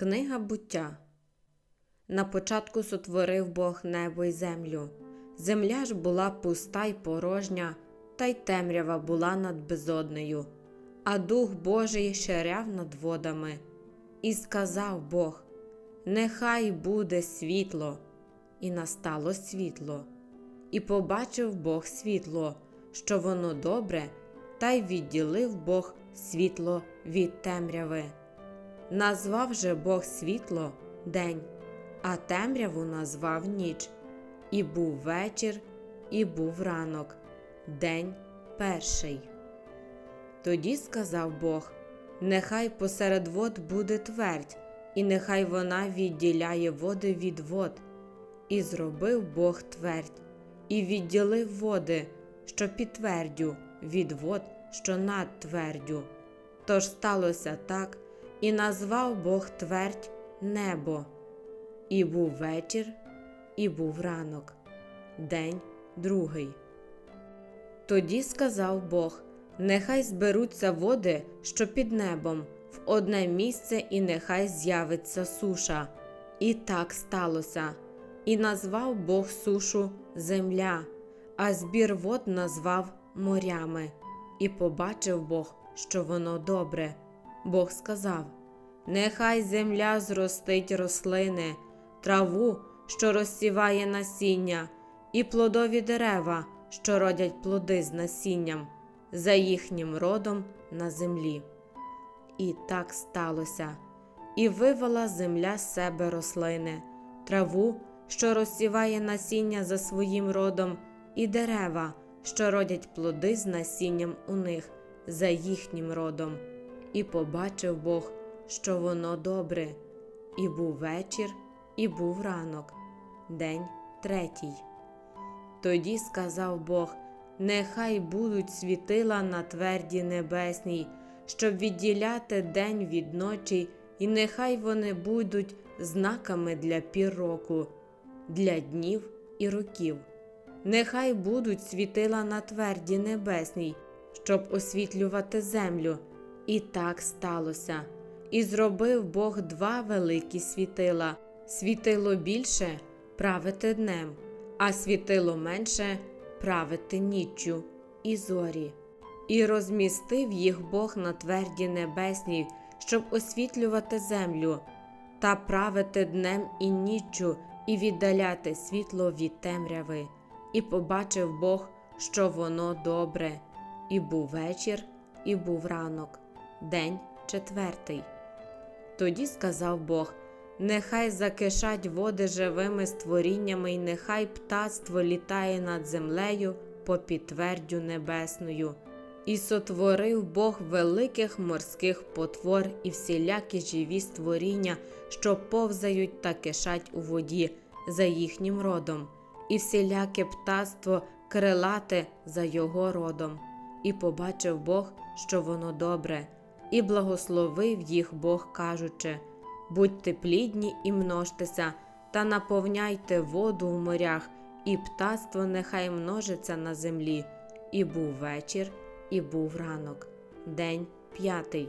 Книга буття. На початку сотворив Бог небо й землю. Земля ж була пуста й порожня, та й темрява була над безоднею, а Дух Божий ширяв над водами. І сказав Бог: Нехай буде світло, і настало світло. І побачив Бог світло, що воно добре, та й відділив Бог світло від темряви. Назвав же Бог світло день, а темряву назвав ніч. І був вечір, і був ранок, день перший. Тоді сказав Бог: Нехай посеред вод буде твердь, і нехай вона відділяє води від вод. І зробив Бог твердь, і відділив води, що під твердю, від вод, що над твердю. Тож сталося так, і назвав Бог твердь небо. І був вечір, і був ранок, день другий. Тоді сказав Бог: Нехай зберуться води, що під небом, в одне місце, і нехай з'явиться суша. І так сталося. І назвав Бог сушу земля, а збір вод назвав морями. І побачив Бог, що воно добре. Бог сказав: Нехай земля зростить рослини, траву, що розсіває насіння, і плодові дерева, що родять плоди з насінням, за їхнім родом на землі. І так сталося, і вивела земля з себе рослини, траву, що розсіває насіння за своїм родом, і дерева, що родять плоди з насінням у них, за їхнім родом. І побачив Бог, що воно добре, і був вечір, і був ранок, день третій. Тоді сказав Бог: Нехай будуть світила на тверді небесній, щоб відділяти день від ночі, і нехай вони будуть знаками для пір року, для днів і років. Нехай будуть світила на тверді небесній, щоб освітлювати землю. І так сталося. І зробив Бог два великі світила світило більше правити днем, а світило менше правити ніччю і зорі. І розмістив їх Бог на тверді небесній, щоб освітлювати землю, та правити днем і ніччю, і віддаляти світло від темряви. І побачив Бог, що воно добре, і був вечір, і був ранок, день четвертий. Тоді сказав Бог: Нехай закишать води живими створіннями, і нехай птацтво літає над землею по підтвердю небесною. І сотворив Бог великих морських потвор і всілякі живі створіння, що повзають та кишать у воді за їхнім родом, і всіляке птаство крилате за його родом. І побачив Бог, що воно добре, і благословив їх Бог, кажучи: Будьте плідні і множтеся, та наповняйте воду в морях, і птаство нехай множиться на землі. І був вечір, і був ранок, день п'ятий.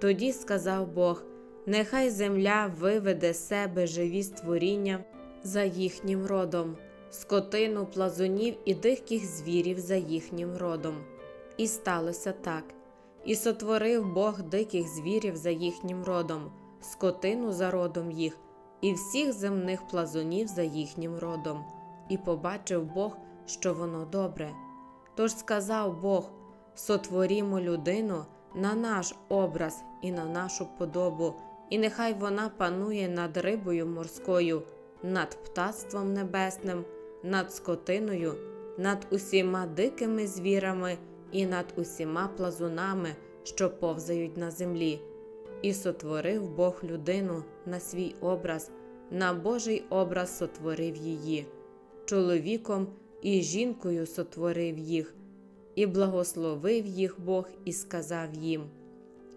Тоді сказав Бог: Нехай земля виведе себе живі створіння за їхнім родом, скотину, плазунів і диких звірів за їхнім родом. І сталося так. І сотворив Бог диких звірів за їхнім родом, скотину за родом їх, і всіх земних плазунів за їхнім родом, і побачив Бог, що воно добре. Тож сказав Бог: сотворімо людину на наш образ і на нашу подобу, і нехай вона панує над рибою морською, над птацтвом небесним, над скотиною, над усіма дикими звірами і над усіма плазунами, що повзають на землі. І сотворив Бог людину на свій образ, на Божий образ сотворив її, чоловіком і жінкою сотворив їх, і благословив їх Бог і сказав їм: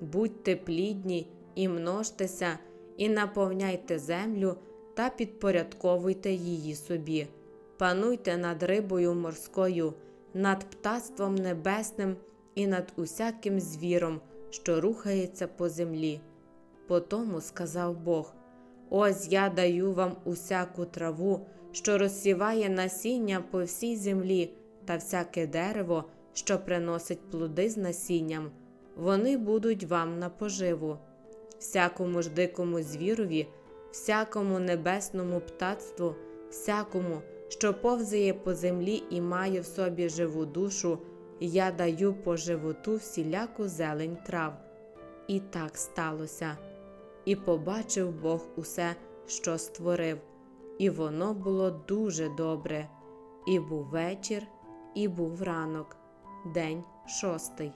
Будьте плідні і множтеся, і наповняйте землю та підпорядковуйте її собі, пануйте над рибою морською над птаством небесним і над усяким звіром, що рухається по землі. Потому сказав Бог: Ось я даю вам усяку траву, що розсіває насіння по всій землі, та всяке дерево, що приносить плоди з насінням, вони будуть вам на поживу. Всякому ж дикому звірові, всякому небесному птацтву, всякому, що повзає по землі і має в собі живу душу, я даю по животу всіляку зелень трав. І так сталося. І побачив Бог усе, що створив, і воно було дуже добре. І був вечір, і був ранок, день шостий.